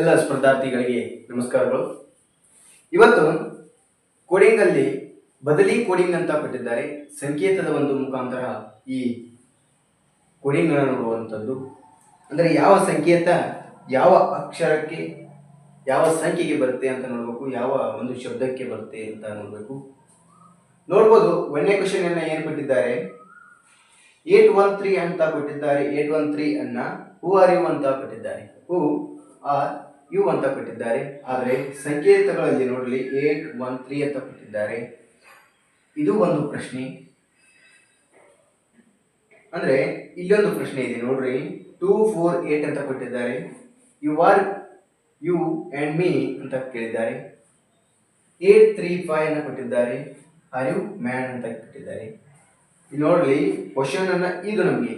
ಎಲ್ಲ ಸ್ಪರ್ಧಾರ್ಥಿಗಳಿಗೆ ನಮಸ್ಕಾರಗಳು. ಇವತ್ತು ಕೋಡಿಂಗಲ್ಲಿ ಬದಲಿ ಕೋಡಿಂಗ್ ಅಂತ ಕೊಟ್ಟಿದ್ದಾರೆ. ಸಂಕೇತದ ಒಂದು ಮುಖಾಂತರ ಈ ಕೋಡಿಂಗ್ ಅನ್ನು ನೋಡುವಂಥದ್ದು. ಅಂದರೆ ಯಾವ ಸಂಕೇತ ಯಾವ ಅಕ್ಷರಕ್ಕೆ, ಯಾವ ಸಂಖ್ಯೆಗೆ ಬರುತ್ತೆ ಅಂತ ನೋಡಬೇಕು, ಯಾವ ಒಂದು ಶಬ್ದಕ್ಕೆ ಬರುತ್ತೆ ಅಂತ ನೋಡಬೇಕು. ನೋಡ್ಬೋದು ಒಂದನೇ ಕ್ವಶನ್ ಅನ್ನ ಏನು ಕೊಟ್ಟಿದ್ದಾರೆ? ಏಟ್ ಒನ್ ತ್ರೀ ಅಂತ ಕೊಟ್ಟಿದ್ದಾರೆ. ಏಟ್ ಒನ್ ತ್ರೀ ಅನ್ನ ಹೂ ಯು ಅಂತ ಕೊಟ್ಟಿದ್ದಾರೆ. ಹೂ ಆರ್ ಯು ಅಂತ ಕೊಟ್ಟಿದ್ದಾರೆ. ಆದರೆ ಸಂಕೇತಗಳಲ್ಲಿ ನೋಡಲಿ ಏಟ್, ಒನ್, ತ್ರೀ ಅಂತ ಕೊಟ್ಟಿದ್ದಾರೆ. ಇದು ಒಂದು ಪ್ರಶ್ನೆ. ಅಂದರೆ ಇಲ್ಲೊಂದು ಪ್ರಶ್ನೆ ಇದೆ ನೋಡ್ರಿ. ಟೂ, ಫೋರ್, ಏಟ್ ಅಂತ ಕೊಟ್ಟಿದ್ದಾರೆ. You are, you and me ಅಂತ ಕೇಳಿದ್ದಾರೆ. ಏಟ್, ತ್ರೀ, ಫೈವ್ ಅನ್ನು ಕೊಟ್ಟಿದ್ದಾರೆ. ಆರ್ ಯು ಮ್ಯಾನ್ ಅಂತ ಕೊಟ್ಟಿದ್ದಾರೆ. ನೋಡಲಿ ಕ್ವಶನನ್ನು ಇದು ನಮಗೆ.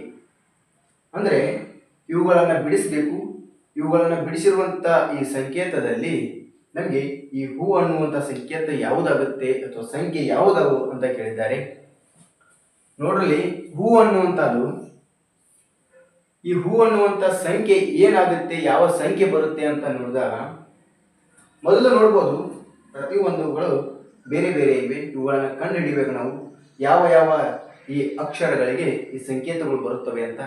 ಅಂದರೆ ಇವುಗಳನ್ನು ಬಿಡಿಸಬೇಕು. ಇವುಗಳನ್ನ ಬಿಡಿಸಿರುವಂಥ ಈ ಸಂಕೇತದಲ್ಲಿ ನಮಗೆ ಈ ಹೂ ಅನ್ನುವಂಥ ಸಂಕೇತ ಯಾವುದಾಗುತ್ತೆ ಅಥವಾ ಸಂಖ್ಯೆ ಯಾವುದವು ಅಂತ ಕೇಳಿದ್ದಾರೆ. ನೋಡ್ರಲ್ಲಿ ಹೂ ಅನ್ನುವಂಥದ್ದು, ಈ ಹೂ ಅನ್ನುವಂಥ ಸಂಖ್ಯೆ ಏನಾಗುತ್ತೆ, ಯಾವ ಸಂಖ್ಯೆ ಬರುತ್ತೆ ಅಂತ ನೋಡಿದಾಗ ಮೊದಲು ನೋಡ್ಬೋದು ಪ್ರತಿಯೊಂದುಗಳು ಬೇರೆ ಬೇರೆ ಇವೆ. ಇವುಗಳನ್ನು ಕಂಡು ಹಿಡಿಬೇಕು ನಾವು. ಯಾವ ಯಾವ ಈ ಅಕ್ಷರಗಳಿಗೆ ಈ ಸಂಕೇತಗಳು ಬರುತ್ತವೆ ಅಂತ.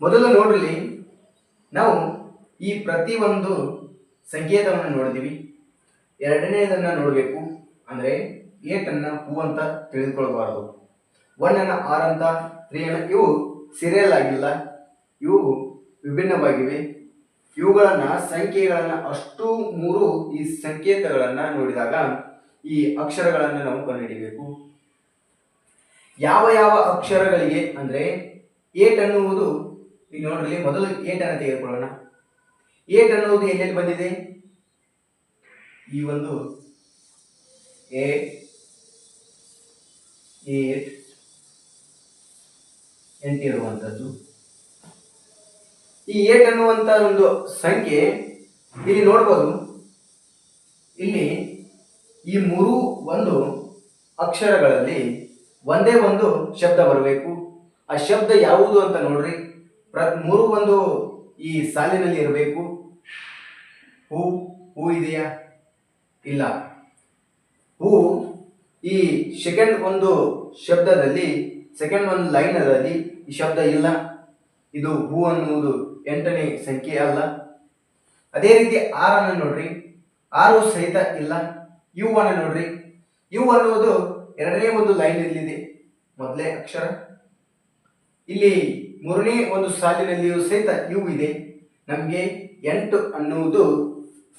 ಮೊದಲು ನೋಡ್ರಿ ನಾವು ಈ ಪ್ರತಿಯೊಂದು ಸಂಕೇತವನ್ನು ನೋಡಿದೀವಿ ಎರಡನೇದನ್ನ ನೋಡಬೇಕು ಅಂದರೆ ಏಟನ್ನು ಹೂ ಅಂತ ತಿಳಿದುಕೊಳ್ಬಾರ್ದು ಒನ್ ಅನ್ನ ಆರ್ ಅಂತ, ತ್ರೀ ಅನ್ನ, ಇವು ಸಿರಿಯಲ್ ಆಗಿಲ್ಲ. ಇವು ವಿಭಿನ್ನವಾಗಿವೆ. ಇವುಗಳನ್ನ ಸಂಖ್ಯೆಗಳನ್ನು ಅಷ್ಟು ಮೂರು ಈ ಸಂಕೇತಗಳನ್ನ ನೋಡಿದಾಗ ಈ ಅಕ್ಷರಗಳನ್ನು ನಾವು ಕಂಡುಹಿಡಿಬೇಕು. ಯಾವ ಯಾವ ಅಕ್ಷರಗಳಿಗೆ ಅಂದ್ರೆ ಏಟ್ ಅನ್ನುವುದು ಈಗ ನೋಡ್ರಿ ಮೊದಲು ಏಟ್ ಅನ್ನ ತೆಗೆದುಕೊಳ್ಳೋಣ. ಏಟ್ ಅನ್ನುವುದು ಎಲ್ಲೆಲ್ಲಿ ಬಂದಿದೆ? ಈ ಒಂದು ಏಟ್ ಎಂಟಿರುವಂಥದ್ದು ಈ ಏಟ್ ಅನ್ನುವಂಥ ಒಂದು ಸಂಖ್ಯೆ ಇಲ್ಲಿ ನೋಡ್ಬೋದು. ಇಲ್ಲಿ ಈ ಮೂರು ಒಂದು ಅಕ್ಷರಗಳಲ್ಲಿ ಒಂದೇ ಒಂದು ಶಬ್ದ ಬರಬೇಕು. ಆ ಶಬ್ದ ಯಾವುದು ಅಂತ ನೋಡ್ರಿ. ಪ್ರ, ಮೂರು ಒಂದು ಈ ಸಾಲಿನಲ್ಲಿ ಇರಬೇಕು. ಹೂ ಹೂ ಇದೆಯಾ? ಇಲ್ಲ. ಹೂ ಈ ಸೆಕೆಂಡ್ ಒಂದು ಶಬ್ದದಲ್ಲಿ ಸೆಕೆಂಡ್ ಒಂದು ಲೈನದಲ್ಲಿ ಈ ಶಬ್ದ ಇಲ್ಲ. ಇದು ಹೂ ಅನ್ನುವುದು ಎಂಟನೇ ಸಂಖ್ಯೆ ಅಲ್ಲ. ಅದೇ ರೀತಿ ಆರನ್ನು ನೋಡ್ರಿ. ಆರು ಸಹಿತ ಇಲ್ಲ. ಯು ಅನ್ನು ನೋಡ್ರಿ. ಯು ಅನ್ನುವುದು ಎರಡನೇ ಒಂದು ಲೈನ್ ಇಲ್ಲಿದೆ. ಮೊದಲೇ ಅಕ್ಷರ. ಇಲ್ಲಿ ಮೂರನೇ ಒಂದು ಸಾಲಿನಲ್ಲಿಯೂ ಸಹಿತ ಯು ಇದೆ. ನಮಗೆ ಎಂಟು ಅನ್ನುವುದು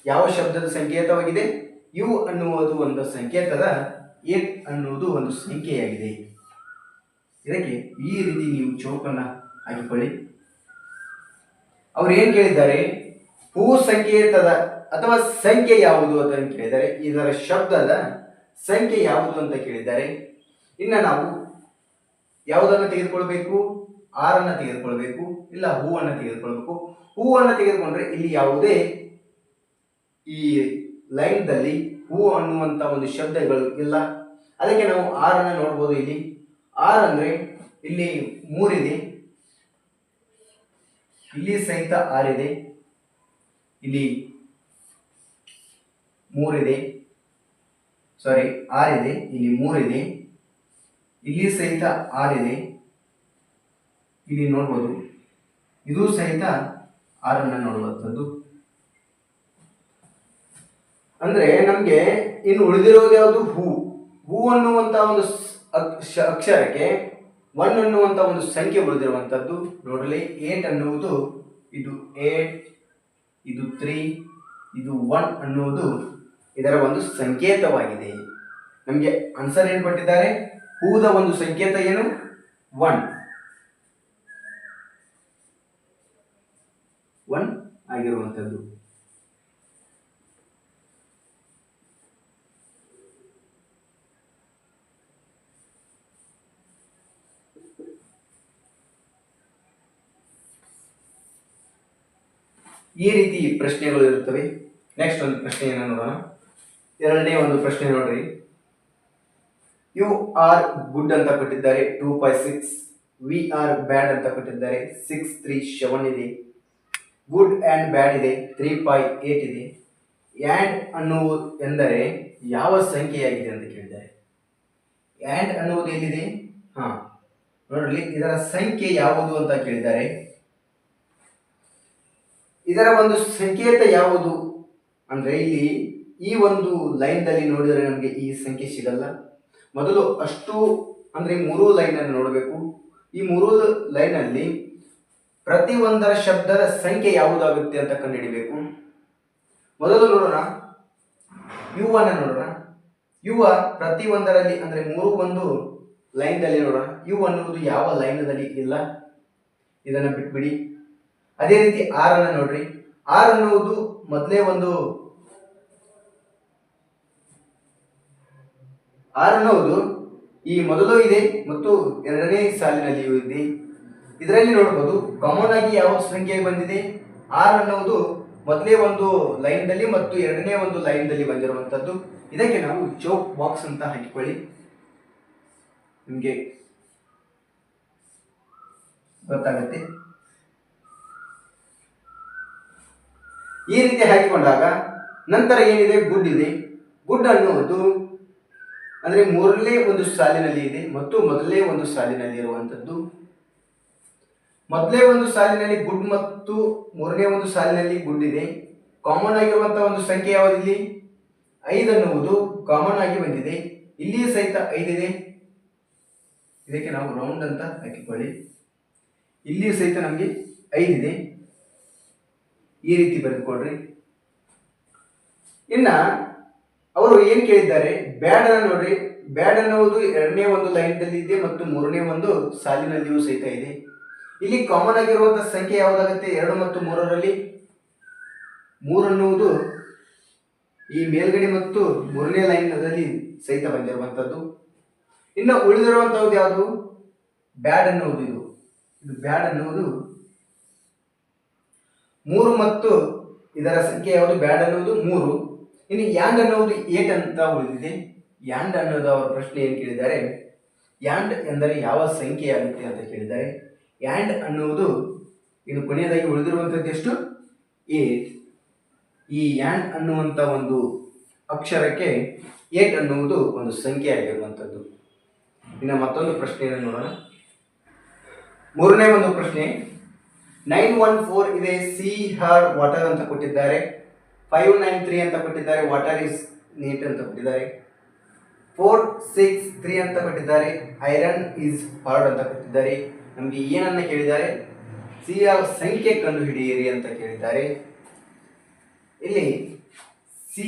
ಯಾವ ಶಬ್ದದ ಸಂಕೇತವಾಗಿದೆ? ಯು ಅನ್ನುವುದು ಒಂದು ಸಂಕೇತದ, ಏಟ್ ಅನ್ನುವುದು ಒಂದು ಸಂಖ್ಯೆಯಾಗಿದೆ. ಇದಕ್ಕೆ ಈ ರೀತಿ ನೀವು ಚೌಕನ್ನ ಹಾಕಿಕೊಳ್ಳಿ. ಅವ್ರು ಏನು ಕೇಳಿದ್ದಾರೆ? ಹೂ ಸಂಕೇತದ ಅಥವಾ ಸಂಖ್ಯೆ ಯಾವುದು ಅಂತ ಕೇಳಿದ್ದಾರೆ. ಇದರ ಶಬ್ದದ ಸಂಖ್ಯೆ ಯಾವುದು ಅಂತ ಕೇಳಿದ್ದಾರೆ. ಇನ್ನು ನಾವು ಯಾವುದನ್ನು ತೆಗೆದುಕೊಳ್ಬೇಕು? ಆರನ್ನ ತೆಗೆದುಕೊಳ್ಬೇಕು ಇಲ್ಲ ಹೂವನ್ನು ತೆಗೆದುಕೊಳ್ಬೇಕು. ಹೂವನ್ನು ತೆಗೆದುಕೊಂಡ್ರೆ ಇಲ್ಲಿ ಯಾವುದೇ ಈ ಲೈನ್ದಲ್ಲಿ ಹೂ ಅನ್ನುವಂತ ಒಂದು ಶಬ್ದಗಳು ಇಲ್ಲ. ಅದಕ್ಕೆ ನಾವು ಆರನ್ನು ನೋಡ್ಬೋದು ಇಲ್ಲಿ. ಆರ್ ಅಂದ್ರೆ ಇಲ್ಲಿ ಮೂರಿದೆ. ಇಲ್ಲಿ ಸಹಿತ ಆರಿದೆ. ಇಲ್ಲಿ ಮೂರಿದೆ. ಸಾರಿ ಆರಿದೆ. ಇಲ್ಲಿ ಮೂರಿದೆ. ಇಲ್ಲಿ ಸಹಿತ ಆರಿದೆ. ಇಲ್ಲಿ ನೋಡ್ಬೋದು. ಇದು ಸಹಿತ ಆರನ್ನ ನೋಡುವಂಥದ್ದು. ಅಂದ್ರೆ ನಮ್ಗೆ ಇನ್ನು ಉಳಿದಿರೋದು ಯಾವುದು? ಹೂ. ಹೂ ಅನ್ನುವಂತ ಒಂದು ಅಕ್ಷರಕ್ಕೆ ಒನ್ ಅನ್ನುವಂತ ಒಂದು ಸಂಖ್ಯೆ ಉಳಿದಿರುವಂತದ್ದು ನೋಡಲಿ ಏಟ್ ಅನ್ನುವುದು ಇದು ಏಟ್ ಇದು ತ್ರೀ ಇದು ಒನ್ ಅನ್ನುವುದು ಇದರ ಒಂದು ಸಂಕೇತವಾಗಿದೆ. ನಮಗೆ ಆನ್ಸರ್ ಏನು ಕೊಟ್ಟಿದ್ದಾರೆ. ಹೂದ ಒಂದು ಸಂಕೇತ ಏನು? ಒನ್ ಒನ್ ಆಗಿರುವಂಥದ್ದು. ಈ ರೀತಿ ಪ್ರಶ್ನೆಗಳು ಇರುತ್ತವೆ. ನೆಕ್ಸ್ಟ್ ಒಂದು ಪ್ರಶ್ನೆಯನ್ನು ನೋಡೋಣ. ಎರಡನೇ ಒಂದು ಪ್ರಶ್ನೆ ನೋಡ್ರಿ. ಯು ಆರ್ ಗುಡ್ ಅಂತ ಕೊಟ್ಟಿದ್ದಾರೆ, two five six. We are bad ಅಂತ ಕೊಟ್ಟಿದ್ದಾರೆ, ಸಿಕ್ಸ್ ತ್ರೀ ಸೆವೆನ್ ಇದೆ. ಗುಡ್ ಆ್ಯಂಡ್ ಬ್ಯಾಡ್ ಇದೆ ತ್ರೀ ಪೈ ಏಟ್ ಇದೆ. ಆ್ಯಂಡ್ ಅನ್ನುವುದು ಎಂದರೆ ಯಾವ ಸಂಖ್ಯೆಯಾಗಿದೆ ಅಂತ ಕೇಳಿದ್ದಾರೆ. ಆ್ಯಂಡ್ ಅನ್ನುವುದು ಎಲ್ಲಿದೆ? ಹಾಂ ನೋಡಲಿ ಇದರ ಸಂಖ್ಯೆ ಯಾವುದು ಅಂತ ಕೇಳಿದ್ದಾರೆ. ಇದರ ಒಂದು ಸಂಕೇತ ಯಾವುದು? ಅಂದರೆ ಇಲ್ಲಿ ಈ ಒಂದು ಲೈನ್ದಲ್ಲಿ ನೋಡಿದರೆ ನಮಗೆ ಈ ಸಂಖ್ಯೆ ಸಿಗಲ್ಲ. ಮೊದಲು ಅಷ್ಟು, ಅಂದರೆ ಮೂರು ಲೈನನ್ನು ನೋಡಬೇಕು. ಈ ಮೂರು ಲೈನಲ್ಲಿ ಪ್ರತಿ ಒಂದರ ಶಬ್ದದ ಸಂಖ್ಯೆ ಯಾವುದಾಗುತ್ತೆ ಅಂತ ಕಂಡುಹಿಡಿಬೇಕು. ಮೊದಲು ನೋಡೋಣ. ಯು ಅನ್ನ ನೋಡೋಣ. ಯುವ ಪ್ರತಿ ಒಂದರಲ್ಲಿ ಅಂದ್ರೆ ಮೂರು ಒಂದು ಲೈನ್ದಲ್ಲಿ ನೋಡೋಣ. ಯು ಅನ್ನುವುದು ಯಾವ ಲೈನದಲ್ಲಿ ಇಲ್ಲ? ಇದನ್ನ ಬಿಟ್ಬಿಡಿ. ಅದೇ ರೀತಿ ಆರ್ ಅನ್ನ ನೋಡ್ರಿ. ಆರ್ ಅನ್ನುವುದು ಮೊದಲೇ ಒಂದು ಆರ್ ಅನ್ನುವುದು ಈ ಮೊದಲು ಇದೆ ಮತ್ತು ಎರಡನೇ ಸಾಲಿನಲ್ಲಿಯೂ ಇದೆ. ಇದರಲ್ಲಿ ನೋಡಬಹುದು ಕಾಮನ್ ಆಗಿ ಯಾವ ಸಂಖ್ಯೆ ಬಂದಿದೆ? ಆರ್ ಅನ್ನೋದು ಮೊದಲೇ ಒಂದು ಲೈನ್ ದಲ್ಲಿ ಮತ್ತು ಎರಡನೇ ಒಂದು ಲೈನ್ ದಲ್ಲಿ ಬಂದಿರುವಂತದ್ದು ಇದಕ್ಕೆ ನಾವು ಜೋಕ್ ಬಾಕ್ಸ್ ಅಂತ ಹಾಕಿಕೊಳ್ಳಿ. ನಿಮಗೆ ಗೊತ್ತಾಗುತ್ತೆ? ಈ ರೀತಿ ಹಾಕಿಕೊಂಡಾಗ ನಂತರ ಏನಿದೆ? ಗುಡ್ ಇದೆ. ಗುಡ್ ಅನ್ನುವುದು ಅಂದ್ರೆ ಮೂರನೇ ಒಂದು ಸಾಲಿನಲ್ಲಿ ಇದೆ ಮತ್ತು ಮೊದಲನೇ ಒಂದು ಸಾಲಿನಲ್ಲಿ ಇರುವಂತದ್ದು ಮೊದಲೇ ಒಂದು ಸಾಲಿನಲ್ಲಿ ಗುಡ್ ಮತ್ತು ಮೂರನೇ ಒಂದು ಸಾಲಿನಲ್ಲಿ ಗುಡ್ ಇದೆ. ಕಾಮನ್ ಆಗಿರುವಂತಹ ಒಂದು ಸಂಖ್ಯೆ ಯಾವುದಿಲ್ಲಿ ಐದು ಅನ್ನುವುದು ಕಾಮನ್ ಆಗಿ ಬಂದಿದೆ. ಇಲ್ಲಿಯೂ ಸಹಿತ ಐದಿದೆ ಇದಕ್ಕೆ ನಾವು ರೌಂಡ್ ಅಂತ ಹಾಕಿಕೊಳ್ಳಿ. ಇಲ್ಲಿಯೂ ಸಹಿತ ನಮಗೆ ಐದಿದೆ ಈ ರೀತಿ ಬರೆದುಕೊಡ್ರಿ ಇನ್ನ ಅವರು ಏನ್ ಕೇಳಿದ್ದಾರೆ? ಬ್ಯಾಡ್ ಅನ್ನ ನೋಡ್ರಿ. ಬ್ಯಾಡ್ ಅನ್ನುವುದು ಎರಡನೇ ಒಂದು ಲೈನ್ದಲ್ಲಿ ಇದೆ ಮತ್ತು ಮೂರನೇ ಒಂದು ಸಾಲಿನಲ್ಲಿಯೂ ಸಹಿತ ಇದೆ. ಇಲ್ಲಿ ಕಾಮನ್ ಆಗಿರುವಂತಹ ಸಂಖ್ಯೆ ಯಾವುದಾಗುತ್ತೆ? ಎರಡು ಮತ್ತು ಮೂರರಲ್ಲಿ? ಮೂರನ್ನುವುದು ಈ ಮೇಲ್ಗಡೆ ಮತ್ತು ಮೂರನೇ ಲೈನ್ನಲ್ಲಿ ಸಹಿತ ಬಂದಿರುವಂಥದ್ದು. ಇನ್ನು ಉಳಿದಿರುವಂತಹದ್ದು ಯಾವುದು? ಬ್ಯಾಡ್ ಅನ್ನುವುದು ಇದು. ಇದು ಬ್ಯಾಡ್ ಅನ್ನುವುದು ಮೂರು ಮತ್ತು ಇದರ ಸಂಖ್ಯೆ ಯಾವುದು? ಬ್ಯಾಡ್ ಅನ್ನುವುದು ಮೂರು. ಇನ್ನು ಯಾಂಡ್ ಅನ್ನುವುದು ಏಟ್ ಅಂತ ಉಳಿದಿದೆ. ಯಾಂಡ್ ಅನ್ನೋದು ಅವರ ಪ್ರಶ್ನೆ ಏನು ಕೇಳಿದ್ದಾರೆ? ಯಾಂಡ್ ಎಂದರೆ ಯಾವ ಸಂಖ್ಯೆ ಆಗುತ್ತೆ ಅಂತ ಕೇಳಿದ್ದಾರೆ. ಯಾಂಡ್ ಅನ್ನುವುದು ಇನ್ನು ಕೊನೆಯದಾಗಿ ಉಳಿದಿರುವಂಥದ್ದು ಎಷ್ಟು? ಏಟ್. ಈ ಆ್ಯಂಡ್ ಅನ್ನುವಂಥ ಒಂದು ಅಕ್ಷರಕ್ಕೆ ಏಟ್ ಅನ್ನುವುದು ಒಂದು ಸಂಖ್ಯೆ ಆಗಿರುವಂಥದ್ದು ಇನ್ನು ಮತ್ತೊಂದು ಪ್ರಶ್ನೆಯನ್ನು ನೋಡೋಣ. ಮೂರನೇ ಒಂದು ಪ್ರಶ್ನೆ. ನೈನ್ ಒನ್ ಫೋರ್ ಇದೆ, ಸಿ ಹರ್ ವಾಟರ್ ಅಂತ ಕೊಟ್ಟಿದ್ದಾರೆ. ಫೈವ್ ನೈನ್ ತ್ರೀ ಅಂತ ಕೊಟ್ಟಿದ್ದಾರೆ, ವಾಟರ್ ಇಸ್ ನೀಟ್ ಅಂತ ಕೊಟ್ಟಿದ್ದಾರೆ. ಫೋರ್ ಸಿಕ್ಸ್ ತ್ರೀ ಅಂತ ಕೊಟ್ಟಿದ್ದಾರೆ, ಐರನ್ ಈಸ್ ಹಾರ್ಡ್ ಅಂತ ಕೊಟ್ಟಿದ್ದಾರೆ. ನಮಗೆ ಏನನ್ನ ಕೇಳಿದ್ದಾರೆ? ಸಿ ಯ ಸಂಖ್ಯೆ ಕಂಡು ಹಿಡಿಯಿರಿ ಅಂತ ಕೇಳಿದ್ದಾರೆ. ಇಲ್ಲಿ ಸಿ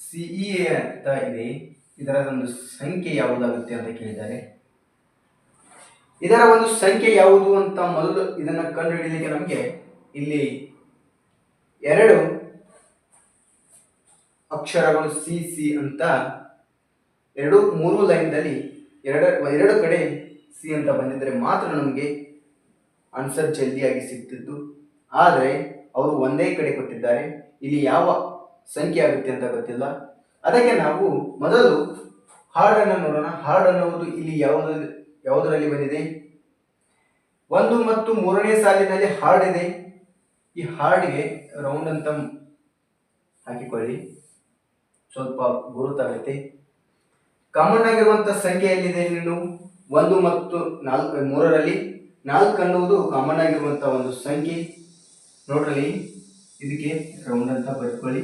ಸಿ ಇ ಅಂತ ಇದೆ. ಇದರ ಒಂದು ಸಂಖ್ಯೆ ಯಾವುದಾಗುತ್ತೆ ಅಂತ ಕೇಳಿದ್ದಾರೆ. ಇದರ ಒಂದು ಸಂಖ್ಯೆ ಯಾವುದು ಅಂತ ಮೊದಲು ಇದನ್ನು ಕಂಡು ಹಿಡಿಯಲಿಕ್ಕೆ ನಮಗೆ ಇಲ್ಲಿ ಎರಡು ಅಕ್ಷರಗಳು ಸಿ ಸಿ ಅಂತ ಎರಡು, ಮೂರು ಲೈನ್ದಲ್ಲಿ ಎರಡು ಎರಡು ಕಡೆ ಸಿ ಅಂತ ಬಂದಿದ್ದರೆ ಮಾತ್ರ ನಮಗೆ ಆನ್ಸರ್ ಜಲ್ದಿಯಾಗಿ ಸಿಗ್ತಿತ್ತು ಆದರೆ ಅವರು ಒಂದೇ ಕಡೆ ಕೊಟ್ಟಿದ್ದಾರೆ. ಇಲ್ಲಿ ಯಾವ ಸಂಖ್ಯೆ ಆಗುತ್ತೆ ಅಂತ ಗೊತ್ತಿಲ್ಲ. ಅದಕ್ಕೆ ನಾವು ಮೊದಲು ಹಾಡನ್ನು ನೋಡೋಣ. ಹಾರ್ಡ್ ಅನ್ನುವುದು ಇಲ್ಲಿ ಯಾವುದು, ಯಾವುದರಲ್ಲಿ ಬಂದಿದೆ? ಒಂದು ಮತ್ತು ಮೂರನೇ ಸಾಲಿನಲ್ಲಿ ಹಾರ್ಡ್ ಇದೆ. ಈ ಹಾರ್ಡ್ಗೆ ರೌಂಡ್ ಅಂತ ಹಾಕಿಕೊಳ್ಳಿ. ಸ್ವಲ್ಪ ಗುರುತಾಗುತ್ತೆ ಕಾಮನ್ ಆಗಿರುವಂಥ ಸಂಖ್ಯೆ ಎಲ್ಲಿದೆ ನೀನು? ಒಂದು ಮತ್ತು ನಾಲ್ಕು, ಮೂರರಲ್ಲಿ ನಾಲ್ಕು ಅನ್ನುವುದು ಕಾಮನ್ ಆಗಿರುವಂತ ಒಂದು ಸಂಖ್ಯೆ. ನೋಡ್ರಲ್ಲಿ ಇದಕ್ಕೆ ರೌಂಡ್ ಅಂತ ಬರ್ಕೊಳ್ಳಿ.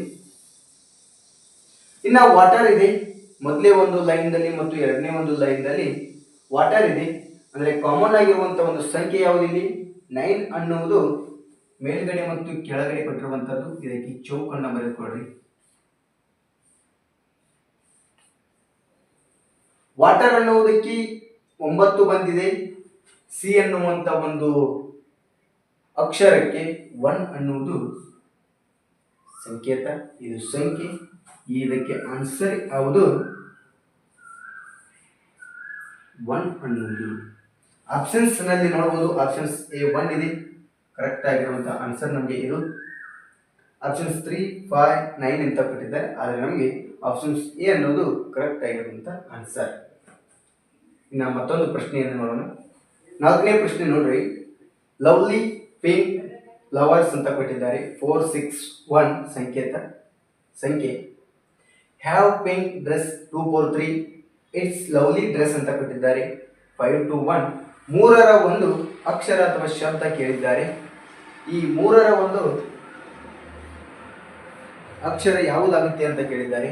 ಇನ್ನ ವಾಟರ್ ಇದೆ. ಮೊದಲೇ ಒಂದು ಲೈನ್ದಲ್ಲಿ ಮತ್ತು ಎರಡನೇ ಒಂದು ಲೈನ್ದಲ್ಲಿ ವಾಟರ್ ಇದೆ. ಅಂದ್ರೆ ಕಾಮನ್ ಆಗಿರುವಂತ ಒಂದು ಸಂಖ್ಯೆ ಯಾವುದಿದೆ ನೈನ್ ಅನ್ನುವುದು ಮೇಲ್ಗಡೆ ಮತ್ತು ಕೆಳಗಡೆ ಕೊಟ್ಟಿರುವಂತದ್ದು. ಇದಕ್ಕೆ ಚೌಕ್ ಅನ್ನ ಬರೆದುಕೊಳ್ಳಿ ವಾಟರ್ ಅನ್ನುವುದಕ್ಕೆ ಒಂಬತ್ತು ಬಂದಿದೆ. ಸಿ ಅನ್ನುವಂತ ಒಂದು ಅಕ್ಷರಕ್ಕೆ ಒನ್ ಅನ್ನುವುದು ಸಂಕೇತ. ಇದು ಸಂಖ್ಯೆ. ಇದಕ್ಕೆ ಆನ್ಸರ್ ಯಾವುದು? ಒನ್ ಅನ್ನುವುದು. ಆಪ್ಷನ್ಸ್ನಲ್ಲಿ ನೋಡಬಹುದು. ಆಪ್ಷನ್ಸ್ ಎ ಒನ್ ಇದೆ. ಕರೆಕ್ಟ್ ಆಗಿರುವಂತಹ ಆನ್ಸರ್ ನಮಗೆ ಇದು. ಆಪ್ಷನ್ಸ್ ತ್ರೀ ಫೈವ್ ನೈನ್ ಅಂತ ಕೊಟ್ಟಿದ್ದಾರೆ. ಆದರೆ ನಮಗೆ ಆಪ್ಷನ್ಸ್ ಎ ಅನ್ನೋದು ಕರೆಕ್ಟ್ ಆಗಿರುವಂಥ ಆನ್ಸರ್. ಇನ್ನು ಮತ್ತೊಂದು ಪ್ರಶ್ನೆಯನ್ನು ನೋಡೋಣ ನಾಲ್ಕನೇ ಪ್ರಶ್ನೆ ನೋಡ್ರಿ. ಲವ್ಲಿ ಪಿಂಕ್ ಲವರ್ಸ್ ಅಂತ ಕೊಟ್ಟಿದ್ದಾರೆ. ಫೋರ್, ಸಿಕ್ಸ್, ಒನ್ ಸಂಕೇತ. ಸಂಖ್ಯೆ. Have pink dress two, four, three? It's lovely dress ಅಂತ ಕೊಟ್ಟಿದ್ದಾರೆ. Five, two, one. ಮೂರರ ಒಂದು ಅಕ್ಷರ ಅಥವಾ ಶಬ್ದ ಕೇಳಿದ್ದಾರೆ. ಈ ಮೂರರ ಒಂದು ಅಕ್ಷರ ಯಾವುದಾಗುತ್ತೆ ಅಂತ ಕೇಳಿದ್ದಾರೆ.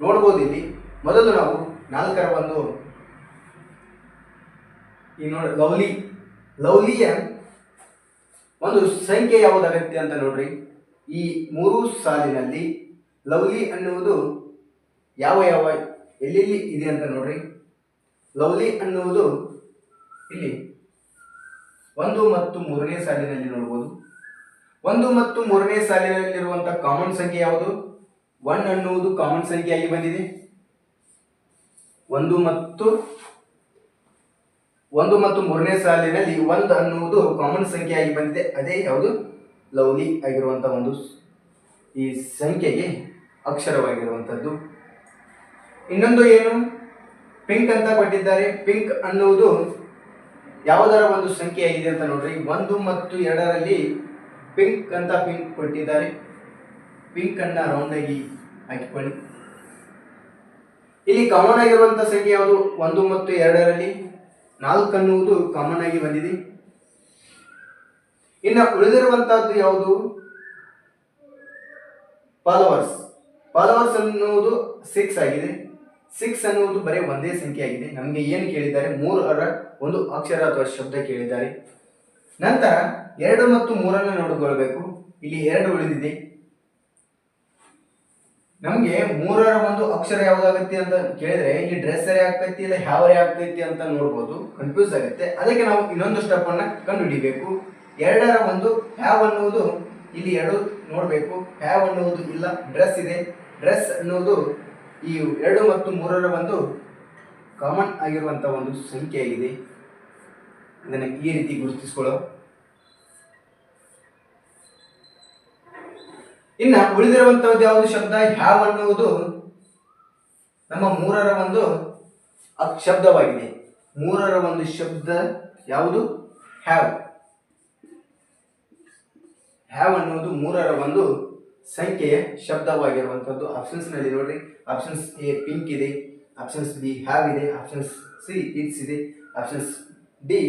ನೋಡ್ಬೋದು ಇಲ್ಲಿ. ಮೊದಲು ನಾವು ನಾಲ್ಕರ ಒಂದು ಈ ನೋಡಿ ಲವ್ಲಿ ಲವ್ಲಿಯ ಒಂದು ಸಂಖ್ಯೆ ಯಾವುದಾಗುತ್ತೆ ಅಂತ ನೋಡ್ರಿ. ಈ ಮೂರು ಸಾಲಿನಲ್ಲಿ ಲವ್ಲಿ ಅನ್ನುವುದು ಯಾವ ಯಾವ, ಎಲ್ಲೆಲ್ಲಿ ಇದೆ ಅಂತ ನೋಡ್ರಿ. ಲವ್ಲಿ ಅನ್ನುವುದು ಇಲ್ಲಿ ಒಂದು ಮತ್ತು ಮೂರನೇ ಸಾಲಿನಲ್ಲಿ ನೋಡ್ಬೋದು. ಒಂದು ಮತ್ತು ಮೂರನೇ ಸಾಲಿನಲ್ಲಿರುವಂಥ ಕಾಮನ್ ಸಂಖ್ಯೆ ಯಾವುದು? ಒನ್ ಅನ್ನುವುದು ಕಾಮನ್ ಸಂಖ್ಯೆಯಾಗಿ ಬಂದಿದೆ. ಒಂದು ಮತ್ತು ಒಂದು ಮತ್ತು ಮೂರನೇ ಸಾಲಿನಲ್ಲಿ ಒಂದು ಅನ್ನುವುದು ಕಾಮನ್ ಸಂಖ್ಯೆಯಾಗಿ ಬಂದಿದೆ. ಅದೇ ಯಾವುದು? ಲವ್ಲಿ ಆಗಿರುವಂಥ ಒಂದು ಈ ಸಂಖ್ಯೆಗೆ ಅಕ್ಷರವಾಗಿರುವಂಥದ್ದು ಇನ್ನೊಂದು ಏನು? ಪಿಂಕ್ ಅಂತ ಕೊಟ್ಟಿದ್ದಾರೆ. ಪಿಂಕ್ ಅನ್ನುವುದು ಯಾವುದರ ಒಂದು ಸಂಖ್ಯೆಯಾಗಿದೆ ಅಂತ ನೋಡ್ರಿ. ಒಂದು ಮತ್ತು ಎರಡರಲ್ಲಿ ಪಿಂಕ್ ಅಂತ ಪಿಂಕ್ ಕೊಟ್ಟಿದ್ದಾರೆ. ಪಿಂಕ್ ಅನ್ನ ರೌಂಡ್ ಆಗಿ ಹಾಕಿಕೊಳ್ಳಿ. ಇಲ್ಲಿ ಕಾಮನ್ ಆಗಿರುವಂತಹ ಸಂಖ್ಯೆ ಯಾವುದು? ಒಂದು ಮತ್ತು ಎರಡರಲ್ಲಿ ನಾಲ್ಕು ಅನ್ನುವುದು ಕಾಮನ್ ಆಗಿ ಬಂದಿದೆ. ಇನ್ನು ಉಳಿದಿರುವಂತಹದ್ದು ಯಾವುದು? ಫಾಲೋವರ್ಸ್ ಫಾಲೋವರ್ಸ್ ಅನ್ನುವುದು ಸಿಕ್ಸ್ ಆಗಿದೆ. ಸಿಕ್ಸ್ ಅನ್ನುವುದು ಬರೀ ಒಂದೇ ಸಂಖ್ಯೆ ಆಗಿದೆ. ನಮಗೆ ಏನು ಕೇಳಿದ್ದಾರೆ? ಮೂರರ ಒಂದು ಅಕ್ಷರ ಅಥವಾ ಶಬ್ದ ಕೇಳಿದ್ದಾರೆ. ನಂತರ ಎರಡು ಮತ್ತು ಮೂರನ್ನು ನೋಡಿಕೊಳ್ಬೇಕು. ಇಲ್ಲಿ ಎರಡು ಉಳಿದಿದೆ. ನಮಗೆ ಮೂರರ ಒಂದು ಅಕ್ಷರ ಯಾವ್ದಾಗತ್ತೆ ಅಂತ ಕೇಳಿದ್ರೆ ಇಲ್ಲಿ ಡ್ರೆಸ್ ಸರಿ ಆಗ್ತೈತಿ ಇಲ್ಲ ಹ್ಯಾವರಿ ಆಗ್ತೈತಿ ಅಂತ ನೋಡ್ಬೋದು ಕನ್ಫ್ಯೂಸ್ ಆಗುತ್ತೆ. ಅದಕ್ಕೆ ನಾವು ಇನ್ನೊಂದು ಸ್ಟೆಪ್ ಅನ್ನ ಕಂಡುಹಿಡಿಬೇಕು. ಎರಡರ ಒಂದು ಹ್ಯಾವ್ ಅನ್ನುವುದು ಇಲ್ಲಿ ಎರಡು ನೋಡಬೇಕು. ಹ್ಯಾವ್ ಅನ್ನುವುದು ಇಲ್ಲ ಡ್ರೆಸ್ ಇದೆ. ಡ್ರೆಸ್ ಅನ್ನುವುದು ಈ ಎರಡು ಮತ್ತು ಮೂರರ ಒಂದು ಕಾಮನ್ ಆಗಿರುವಂತ ಒಂದು ಸಂಖ್ಯೆ ಆಗಿದೆ ಇದನ್ನು ಈ ರೀತಿ ಗುರುತಿಸ್ಕೊಳ್ಳೋ. ಇನ್ನ ಉಳಿದಿರುವಂತಹದ್ದು ಯಾವುದು ಶಬ್ದ? ಹ್ಯಾವ್ ಅನ್ನುವುದು ನಮ್ಮ ಮೂರರ ಒಂದು ಶಬ್ದವಾಗಿದೆ ಮೂರರ ಒಂದು ಶಬ್ದ ಯಾವುದು? ಹ್ಯಾವ್ ಹ್ಯಾವ್ ಅನ್ನುವುದು ಮೂರರ ಒಂದು ಸಂಖ್ಯೆಯ ಶಬ್ದವಾಗಿರುವಂಥದ್ದು ಆಪ್ಷನ್ಸ್ನಲ್ಲಿ ನೋಡ್ರಿ. ಆಪ್ಷನ್ಸ್ ಎ ಪಿಂಕ್ ಇದೆ ಆಪ್ಷನ್ಸ್ ಬಿ ಹ್ಯಾವ್ ಇದೆ ಆಪ್ಷನ್ಸ್ ಸಿ ಇಟ್ಸ್ ಇದೆ ಆಪ್ಷನ್ಸ್ ಡಿ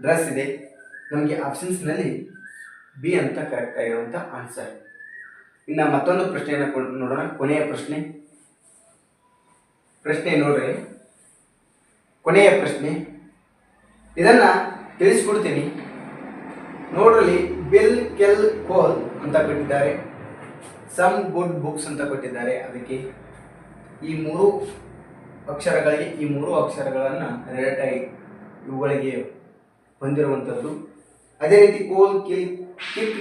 ಡ್ರೆಸ್ ಇದೆ. ನಮಗೆ ಆಪ್ಷನ್ಸ್ನಲ್ಲಿ ಬಿ ಅಂತ ಕರೆಕ್ಟ್ ಆಗಿರುವಂಥ ಆನ್ಸರ್ ಇನ್ನು ಮತ್ತೊಂದು ಪ್ರಶ್ನೆಯನ್ನು ನೋಡೋಣ. ಕೊನೆಯ ಪ್ರಶ್ನೆ. ಪ್ರಶ್ನೆ ನೋಡ್ರಿ. ಕೊನೆಯ ಪ್ರಶ್ನೆ. ಇದನ್ನ ತಿಳಿಸ್ಕೊಡ್ತೀನಿ. ನೋಡ್ರಲ್ಲಿ ಬಿಲ್ ಕೆಲ್ ಕೋಲ್ ಅಂತ ಕೊಟ್ಟಿದ್ದಾರೆ. ಸಮ್ ಗುಡ್ ಬುಕ್ಸ್ ಅಂತ ಕೊಟ್ಟಿದ್ದಾರೆ ಅದಕ್ಕೆ. ಈ ಮೂರು ಅಕ್ಷರಗಳಿಗೆ, ಈ ಮೂರು ಅಕ್ಷರಗಳನ್ನು ರೆಡ್ ಆಗಿ ಇವುಗಳಿಗೆ ಹೊಂದಿರುವಂಥದ್ದು ಅದೇ ರೀತಿ ಕೋಲ್, ಕಿಲ್, ಕಿಕ್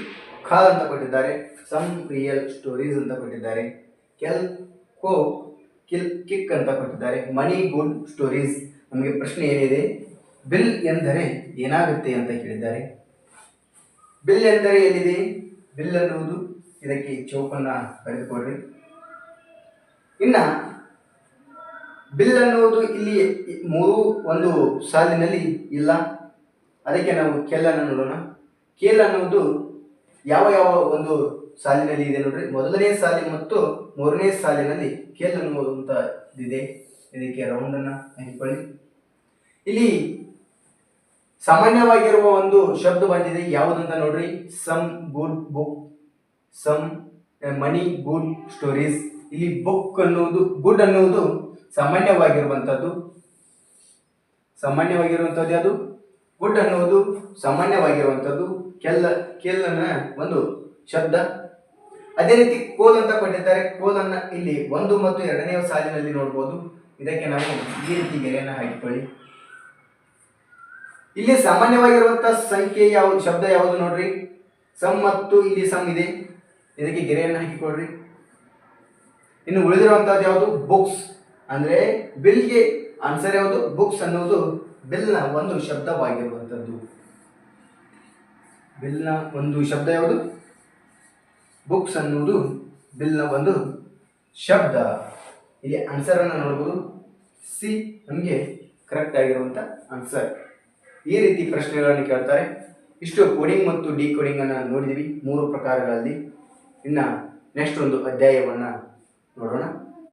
ಖಾಲ್ ಅಂತ ಕೊಟ್ಟಿದ್ದಾರೆ, ಸಮ್ ರಿಯಲ್ ಸ್ಟೋರೀಸ್ ಅಂತ ಕೊಟ್ಟಿದ್ದಾರೆ, ಕೆಲ್ ಕೋ ಕಿಲ್ ಕಿಕ್ ಅಂತ ಕೊಟ್ಟಿದ್ದಾರೆ, ಮನಿ ಗುಡ್ ಸ್ಟೋರೀಸ್. ನಮಗೆ ಪ್ರಶ್ನೆ ಏನಿದೆ? ಬಿಲ್ ಎಂದರೆ ಏನಾಗುತ್ತೆ ಅಂತ ಕೇಳಿದ್ದಾರೆ. ಬಿಲ್ ಎಂದರೆ ಏನಿದೆ? ಬಿಲ್ ಅನ್ನುವುದು ಇದಕ್ಕೆ ಚೌಕನ್ನ ಬರೆದುಕೊಡ್ರಿ. ಇನ್ನ, ಬಿಲ್ ಅನ್ನುವುದು ಇಲ್ಲಿ ಮೂರು ಒಂದು ಸಾಲಿನಲ್ಲಿ ಇಲ್ಲ. ಅದಕ್ಕೆ ನಾವು ಕೆಲ್ಲನ್ನು ನೋಡೋಣ. ಕೇಲ್ ಅನ್ನುವುದು ಯಾವ ಯಾವ ಒಂದು ಸಾಲಿನಲ್ಲಿ ಇದೆ ನೋಡ್ರಿ? ಮೊದಲನೇ ಸಾಲಿ ಮತ್ತು ಮೂರನೇ ಸಾಲಿನಲ್ಲಿ ಕೇಲ್ ಅನ್ನುವಂತ ಇದೆ ಇದಕ್ಕೆ ರೌಂಡ್ ಅನ್ನ ಹಾಕಿಕೊಳ್ಳಿ. ಇಲ್ಲಿ ಸಾಮಾನ್ಯವಾಗಿರುವ ಒಂದು ಶಬ್ದ ಬಂದಿದೆ. ಯಾವುದಂತ ನೋಡ್ರಿ? Some good book some money good stories ಇಲ್ಲಿ ಬುಕ್ ಅನ್ನುವುದು ಗುಡ್ ಅನ್ನುವುದು ಸಾಮಾನ್ಯವಾಗಿರುವಂಥದ್ದು. ಸಾಮಾನ್ಯವಾಗಿರುವಂಥದ್ದು ಯಾವುದು? ಗುಡ್ ಅನ್ನುವುದು ಸಾಮಾನ್ಯವಾಗಿರುವಂಥದ್ದು. ಕೆಲ್ಲ, ಕೆಲ್ಲನ ಒಂದು ಶಬ್ದ. ಅದೇ ರೀತಿ ಕೋಲ್ ಅಂತ ಕೊಟ್ಟಿದ್ದಾರೆ. ಕೋಲನ್ನ ಇಲ್ಲಿ ಒಂದು ಮತ್ತು ಎರಡನೇ ಸಾಲಿನಲ್ಲಿ ನೋಡ್ಬೋದು. ಇದಕ್ಕೆ ನಾವು ಈ ರೀತಿ ಗೆರೆಯನ್ನು ಹಾಕಿಕೊಳ್ಳಿ. ಇಲ್ಲಿ ಸಾಮಾನ್ಯವಾಗಿರುವಂತಹ ಸಂಖ್ಯೆ ಯಾವುದು, ಶಬ್ದ ಯಾವುದು ನೋಡ್ರಿ. ಸಮ್ ಮತ್ತು ಇಲ್ಲಿ ಸಮ್ ಇದೆ. ಇದಕ್ಕೆ ಗೆರೆಯನ್ನು ಹಾಕಿಕೊಡ್ರಿ. ಇನ್ನು ಉಳಿದಿರುವಂತಹದ್ದು ಯಾವುದು? ಬುಕ್ಸ್. ಅಂದ್ರೆ ಬಿಲ್ಗೆ ಆನ್ಸರ್ ಯಾವುದು? ಬುಕ್ಸ್ ಅನ್ನೋದು ಬಿಲ್ನ ಒಂದು ಶಬ್ದವಾಗಿರುವಂಥದ್ದು ಬಿಲ್ನ ಒಂದು ಶಬ್ದ ಯಾವುದು? ಬುಕ್ಸ್ ಅನ್ನುವುದು ಬಿಲ್ನ ಒಂದು ಶಬ್ದ. ಇಲ್ಲಿ ಆನ್ಸರ್ ಅನ್ನು ನೋಡ್ಬೋದು. ಸಿ ನಮಗೆ ಕರೆಕ್ಟ್ ಆಗಿರುವಂಥ ಆನ್ಸರ್ ಈ ರೀತಿ ಪ್ರಶ್ನೆಗಳನ್ನು ಕೇಳ್ತಾರೆ. ಇಷ್ಟು ಕೋಡಿಂಗ್ ಮತ್ತು ಡಿ ಕೋಡಿಂಗನ್ನು ನೋಡಿದ್ವಿ. ಮೂರು ಪ್ರಕಾರಗಳಲ್ಲಿ. ಇನ್ನು ನೆಕ್ಸ್ಟ್ ಒಂದು ಅಧ್ಯಾಯವನ್ನು ನೋಡೋಣ.